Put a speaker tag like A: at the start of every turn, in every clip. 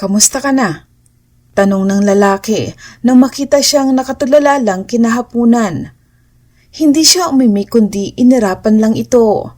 A: Kamusta ka na? Tanong ng lalaki nang makita siyang nakatulala lang kinahapunan. Hindi siya umimi kundi inirapan lang ito.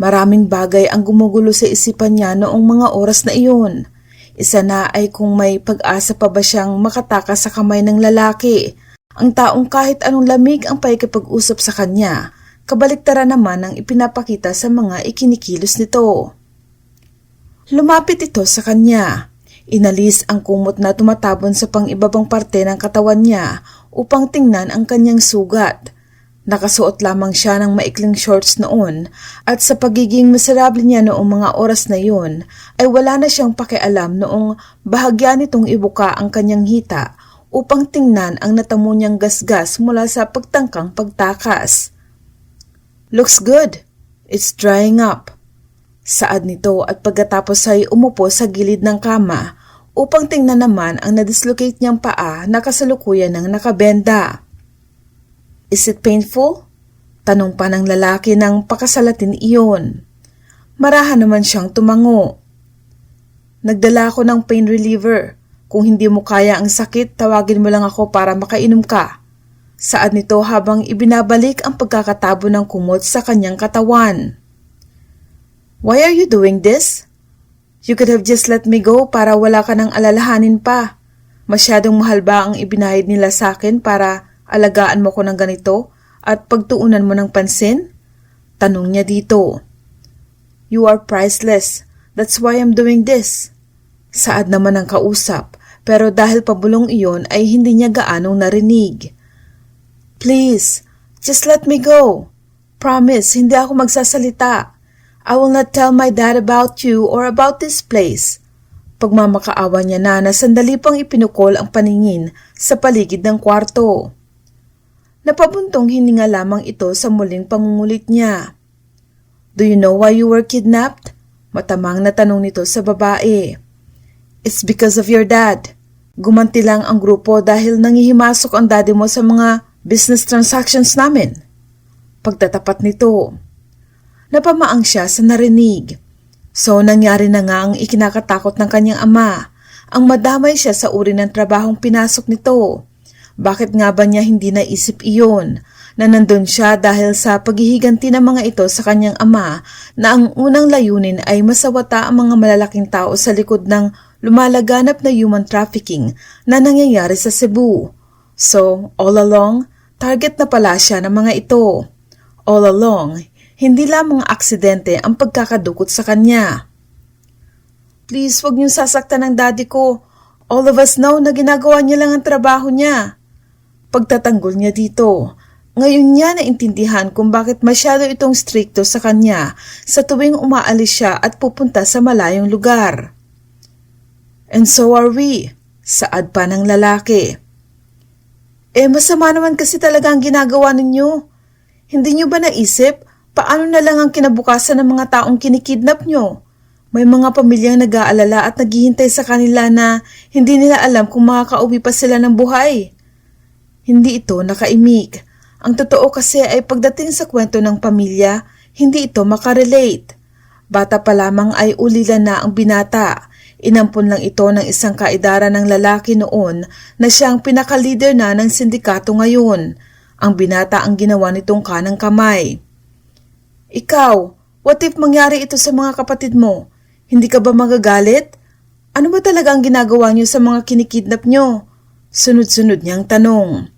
A: Maraming bagay ang gumugulo sa isipan niya noong mga oras na iyon. Isa na ay kung may pag-asa pa ba siyang makatakas sa kamay ng lalaki. Ang taong kahit anong lamig ang paikipag-usap sa kanya, kabaliktaran naman ang ipinapakita sa mga ikinikilos nito. Lumapit ito sa kanya. Inalis ang kumot na tumatabon sa pang-ibabang parte ng katawan niya upang tingnan ang kanyang sugat. Nakasuot lamang siya ng maikling shorts noon at sa pagiging miserable niya noong mga oras na yun ay wala na siyang pakialam noong bahagya nitong ibuka ang kanyang hita upang tingnan ang natamo niyang gasgas mula sa pagtangkang pagtakas. Looks good. It's drying up. Saad nito at pagkatapos ay umupo sa gilid ng kama upang tingnan naman ang nadislocate niyang paa na kasalukuyan ng nakabenda. Is it painful? Tanong pa ng lalaki ng pakasalatin iyon. Marahan naman siyang tumango. Nagdala ako ng pain reliever. Kung hindi mo kaya ang sakit, tawagin mo lang ako para makainom ka. Saad nito habang ibinabalik ang pagkakatabo ng kumot sa kanyang katawan. Why are you doing this? You could have just let me go para wala ka ng alalahanin pa. Masyadong mahal ba ang ibinahid nila sa akin para alagaan mo ko ng ganito at pagtuunan mo ng pansin? Tanong niya dito. You are priceless. That's why I'm doing this. Saad naman ang kausap, pero dahil pabulong iyon ay hindi niya gaanong narinig. Please, just let me go. Promise, hindi ako magsasalita. I will not tell my dad about you or about this place. Pagmamakaawa niya na na sandali pang ipinukol ang paningin sa paligid ng kwarto. Napabuntong hininga lamang ito sa muling pangungulit niya. Do you know why you were kidnapped? Matamang na tanong nito sa babae. It's because of your dad. Gumanti lang ang grupo dahil nangihimasok ang daddy mo sa mga business transactions namin. Pagtatapat nito, napamaang siya sa narinig. So nangyari na nga ang ikinakatakot ng kanyang ama, ang madamay siya sa uri ng trabahong pinasok nito. Bakit nga ba niya hindi naisip iyon? Na nandun siya dahil sa paghihiganti ng mga ito sa kanyang ama na ang unang layunin ay masawata ang mga malalaking tao sa likod ng lumalaganap na human trafficking na nangyayari sa Cebu. So, all along, target na pala siya ng mga ito. All along, hindi lamang aksidente ang pagkakadukot sa kanya. Please, wag niyong sasaktan ng daddy ko. All of us know na ginagawa niya lang ang trabaho niya pagtatanggol niya dito. Ngayon niya naintindihan kung bakit masyado itong strikto sa kanya sa tuwing umaalis siya at pupunta sa malayong lugar. And so are we, saad pa ng lalaki. Eh masama naman kasi talaga ang ginagawa ninyo. Hindi niyo ba naisip paano na lang ang kinabukasan ng mga taong kinikidnap nyo? May mga pamilyang nag-aalala at naghihintay sa kanila na hindi nila alam kung makakauwi pa sila ng buhay. Hindi ito nakaimik. Ang totoo kasi ay pagdating sa kwento ng pamilya, hindi ito makarelate. Bata pa lamang ay ulila na ang binata. Inampun lang ito ng isang kaidara ng lalaki noon na siyang pinakalider na ng sindikato ngayon. Ang binata ang ginawa nitong kanang kamay. Ikaw, what if mangyari ito sa mga kapatid mo? Hindi ka ba magagalit? Ano ba talaga ang ginagawa niyo sa mga kinikidnap niyo? Sunod-sunod niyang tanong.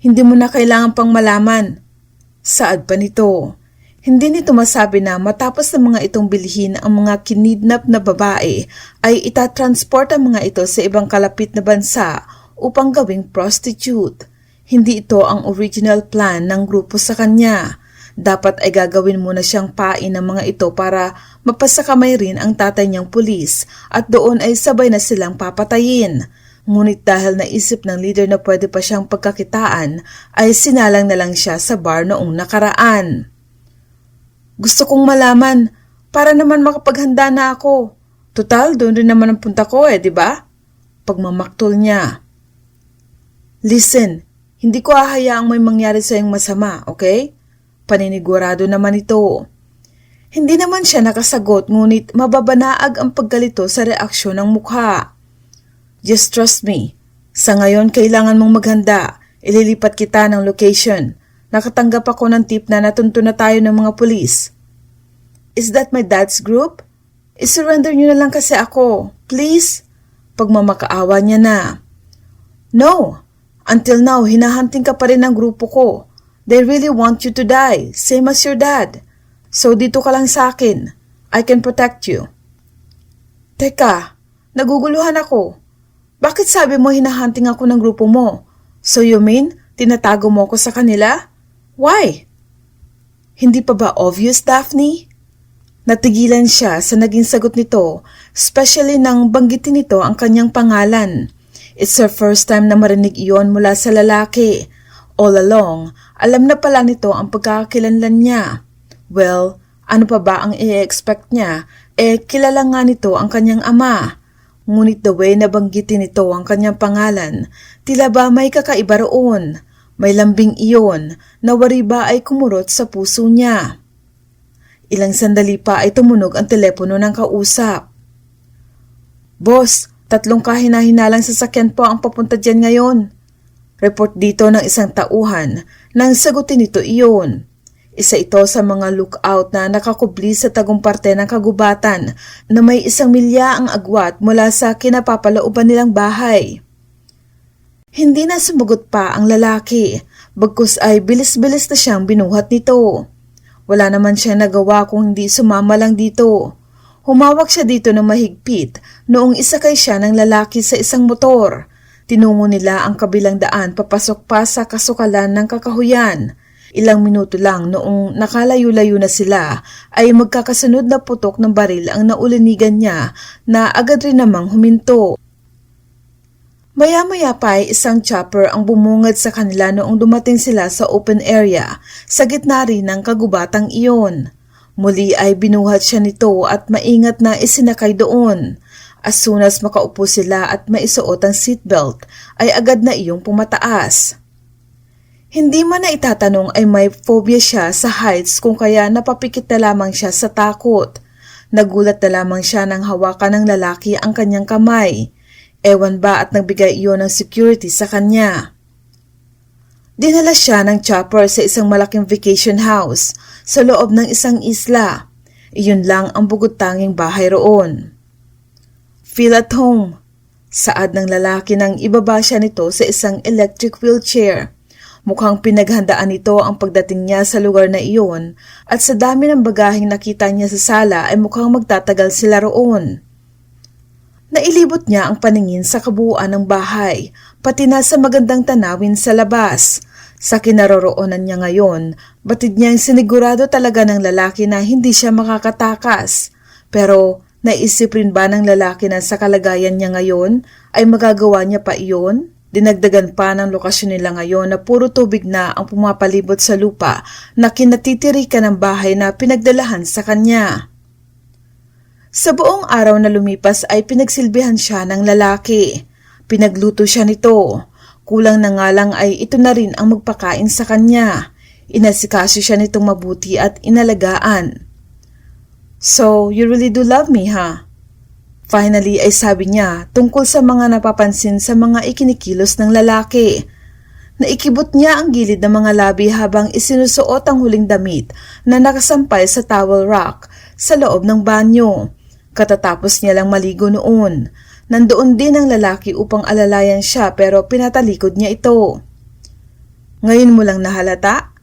A: Hindi mo na kailangan pang malaman. Saad pa nito. Hindi nito masabi na matapos ng mga itong bilhin ang mga kinidnap na babae ay itatransport ang mga ito sa ibang kalapit na bansa upang gawing prostitute. Hindi ito ang original plan ng grupo sa kanya. Dapat ay gagawin muna siyang pain ng mga ito para mapasakamay rin ang tatay niyang pulis at doon ay sabay na silang papatayin. Ngunit dahil naisip ng leader na pwede pa siyang pagkakitaan, ay sinalang na lang siya sa bar noong nakaraan. Gusto kong malaman, para naman makapaghanda na ako. Total, doon rin naman ang punta ko eh, di ba? Pagmamaktol niya. Listen, hindi ko hahayaang may mangyari sa iyong masama, okay? Paninigurado naman ito. Hindi naman siya nakasagot ngunit mababanaag ang paggalito sa reaksyon ng mukha. Just trust me. Sa ngayon, kailangan mong maghanda. Ililipat kita ng location. Nakatanggap ako ng tip na natunto na tayo ng mga pulis. Is that my dad's group? I-surrender niyo na lang kasi ako. Please? Pagmamakaawa niya na. No. Until now, hinahunting ka pa rin ng grupo ko. They really want you to die, same as your dad. So dito ka lang sa akin. I can protect you. Teka, naguguluhan ako. Bakit sabi mo hinahunting ako ng grupo mo? So you mean, tinatago mo ako sa kanila? Why? Hindi pa ba obvious, Daphne? Natigilan siya sa naging sagot nito, especially nang banggitin nito ang kanyang pangalan. It's her first time na marinig iyon mula sa lalaki. All along, alam na pala nito ang pagkakakilanlan niya. Well, ano pa ba ang i-expect niya? Eh, kilala nga nito ang kanyang ama. Ngunit the way na nito ang kanyang pangalan, tila ba may kakaiba roon. May lambing iyon na wari ba ay kumurot sa puso niya. Ilang sandali pa ay tumunog ang telepono ng kausap. Boss, tatlong kahina-hinalang sasakyan po ang papunta dyan ngayon. Report dito ng isang tauhan nang sagutin nito iyon. Isa ito sa mga lookout na nakakubli sa tagong parte ng kagubatan na may isang milya ang agwat mula sa kinapapalooban nilang bahay. Hindi na sumugot pa ang lalaki, bagkus ay bilis-bilis na siyang binuhat nito. Wala naman siya nagawa kung hindi sumama lang dito. Humawak siya dito ng mahigpit noong isakay siya ng lalaki sa isang motor. Tinungo nila ang kabilang daan papasok pa sa kasukalan ng kakahuyan. Ilang minuto lang noong nakalayo-layo na sila ay magkakasunod na putok ng baril ang naulinigan niya na agad rin namang huminto. Maya-maya pa ay isang chopper ang bumungad sa kanila noong dumating sila sa open area sa gitna rin ng kagubatang iyon. Muli ay binuhat siya nito at maingat na isinakay doon. As soon as makaupo sila at maisuot ang seatbelt, ay agad na iyong pumataas. Hindi man na itatanong ay may phobia siya sa heights kung kaya napapikit na lamang siya sa takot. Nagulat na lamang siya nang hawakan ng lalaki ang kanyang kamay. Ewan ba at nagbigay iyon ng security sa kanya. Dinala siya ng chopper sa isang malaking vacation house sa loob ng isang isla. Iyon lang ang bugod tanging bahay roon. Feel at home. Saad ng lalaki nang ibaba siya nito sa isang electric wheelchair. Mukhang pinaghandaan nito ang pagdating niya sa lugar na iyon at sa dami ng bagaheng nakita niya sa sala ay mukhang magtatagal sila roon. Nailibot niya ang paningin sa kabuuan ng bahay, pati na sa magandang tanawin sa labas. Sa kinaroroonan niya ngayon, batid niyang sinigurado talaga ng lalaki na hindi siya makakatakas. Pero naisip rin ba ng lalaki na sa kalagayan niya ngayon ay magagawa niya pa iyon? Dinagdagan pa ng lokasyon nila ngayon na puro tubig na ang pumapalibot sa lupa na kinatitirikan ng bahay na pinagdalahan sa kanya. Sa buong araw na lumipas ay pinagsilbihan siya ng lalaki. Pinagluto siya nito. Kulang na nga lang ay ito na rin ang magpakain sa kanya. Inasikaso siya nitong mabuti at inalagaan. So, you really do love me, ha? Finally ay sabi niya tungkol sa mga napapansin sa mga ikinikilos ng lalaki. Naikibot niya ang gilid ng mga labi habang isinusuot ang huling damit na nakasampay sa towel rack sa loob ng banyo. Katatapos niya lang maligo noon. Nandoon din ang lalaki upang alalayan siya pero pinatalikod niya ito. Ngayon mo lang nahalata?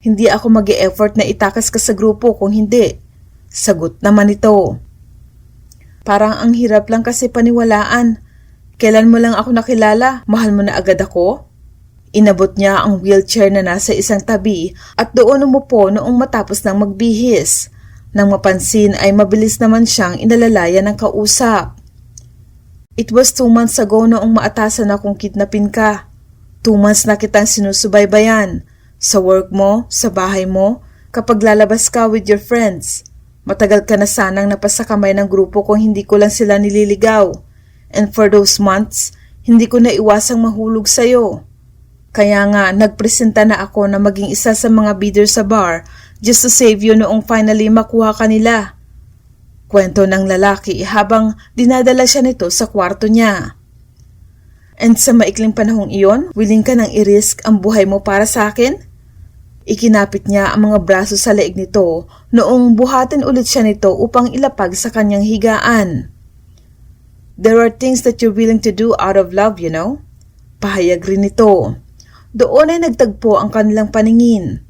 A: Hindi ako mag effort na itakas ka sa grupo kung hindi. Sagot naman ito. Parang ang hirap lang kasi paniwalaan. Kailan mo lang ako nakilala, mahal mo na agad ako? Inabot niya ang wheelchair na nasa isang tabi at doon umupo noong matapos ng magbihis. Nang mapansin ay mabilis naman siyang inalalaya ng kausap. It was two months ago noong maatasan akong kidnapin ka. Two months na kitang sinusubaybayan. Sa work mo, sa bahay mo, kapag lalabas ka with your friends. Matagal ka na sanang napasakamay ng grupo kung hindi ko lang sila nililigaw. And for those months, hindi ko na iwasang mahulog sa'yo. Kaya nga, nagpresenta na ako na maging isa sa mga bidder sa bar just to save you noong finally makuha ka nila. Kwento ng lalaki habang dinadala siya nito sa kwarto niya. And sa maikling panahong iyon, willing ka nang i-risk ang buhay mo para sa akin? Ikinapit niya ang mga braso sa leeg nito noong buhatin ulit siya nito upang ilapag sa kanyang higaan. There are things that you're willing to do out of love, you know? Pahayag rin nito. Doon ay nagtagpo ang kanilang paningin.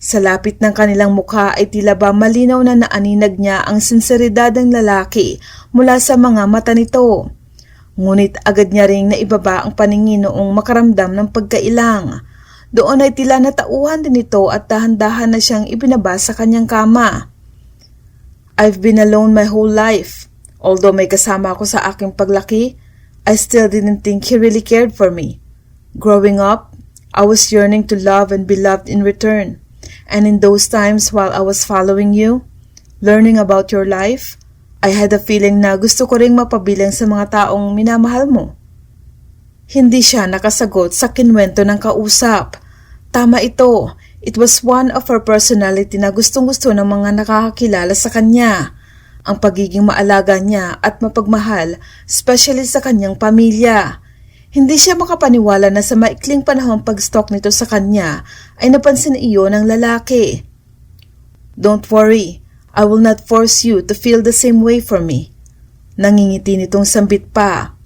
A: Sa lapit ng kanilang mukha ay tila ba malinaw na naaninag niya ang sinseridad ng lalaki mula sa mga mata nito. Ngunit agad niya ring naibaba ang paningin noong makaramdam ng pagkailang. Doon ay tila natauhan din ito at dahan-dahan na siyang ibinaba sa kanyang kama. I've been alone my whole life. Although may kasama ako sa aking paglaki, I still didn't think he really cared for me. Growing up, I was yearning to love and be loved in return. And in those times while I was following you, learning about your life, I had a feeling na gusto ko ring mapabilang sa mga taong minamahal mo. Hindi siya nakasagot sa kinwento ng kausap. Tama ito. It was one of her personality na gustong-gusto ng mga nakakakilala sa kanya. Ang pagiging maalaga niya at mapagmahal, especially sa kanyang pamilya. Hindi siya makapaniwala na sa maikling panahong pag-stalk nito sa kanya ay napansin iyo ng lalaki. Don't worry, I will not force you to feel the same way for me. Nangingiti nitong sambit pa.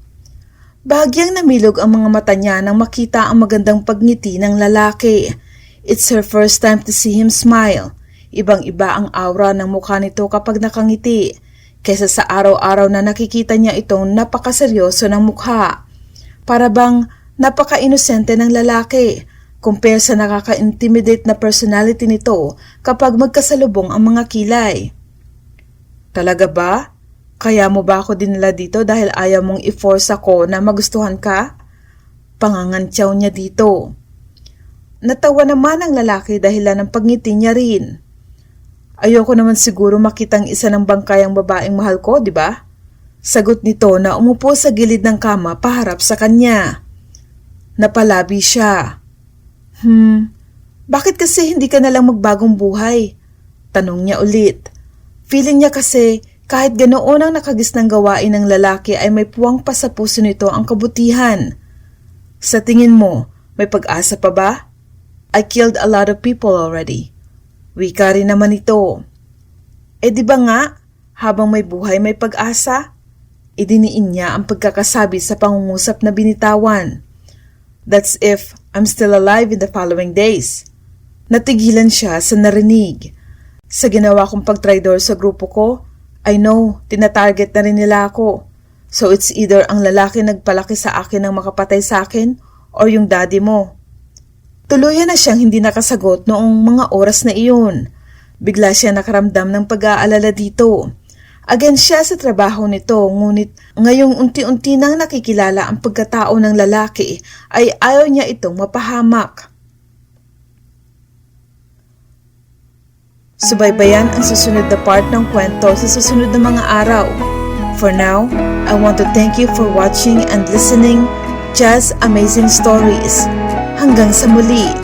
A: Bahagyang namilog ang mga mata niya nang makita ang magandang pagngiti ng lalaki. It's her first time to see him smile. Ibang-iba ang aura ng mukha nito kapag nakangiti, kaysa sa araw-araw na nakikita niya itong napakaseryoso ng mukha. Para bang napaka-inosente ng lalaki, compare sa nakaka-intimidate na personality nito kapag magkasalubong ang mga kilay. Talaga ba? Kaya mo ba ako dinala dito dahil ayaw mong i-force ako na magustuhan ka? Pangangantyaw niya dito. Natawa naman ang lalaki dahilan ng pagngiti niya rin. Ayoko naman siguro makitang isa ng bangkayang babaeng mahal ko, di ba? Sagot nito na umupo sa gilid ng kama paharap sa kanya. Napalabi siya. Hmm, bakit kasi hindi ka nalang magbagong buhay? Tanong niya ulit. Feeling niya kasi kahit ganoon ang nakagisnang gawain ng lalaki ay may puwang pa sa puso nito ang kabutihan. Sa tingin mo, may pag-asa pa ba? I killed a lot of people already. Wika rin naman ito. Eh di ba nga, habang may buhay may pag-asa? Idiniin niya ang pagkakasabi sa pangungusap na binitawan. That's if I'm still alive in the following days. Natigilan siya sa narinig. Sa ginawa kong pagtraidor sa grupo ko, I know, tinatarget na rin nila ako. So it's either ang lalaki nagpalaki sa akin ng makapatay sa akin or yung daddy mo. Tuluyan na siyang hindi nakasagot noong mga oras na iyon. Bigla siya nakaramdam ng pag-aalala dito. Again siya sa trabaho nito ngunit ngayong unti-unti nang nakikilala ang pagkatao ng lalaki ay ayaw niya itong mapahamak. Subaybayan ang susunod na part ng kwento sa susunod na mga araw. For now, I want to thank you for watching and listening Just Amazing Stories. Hanggang sa muli!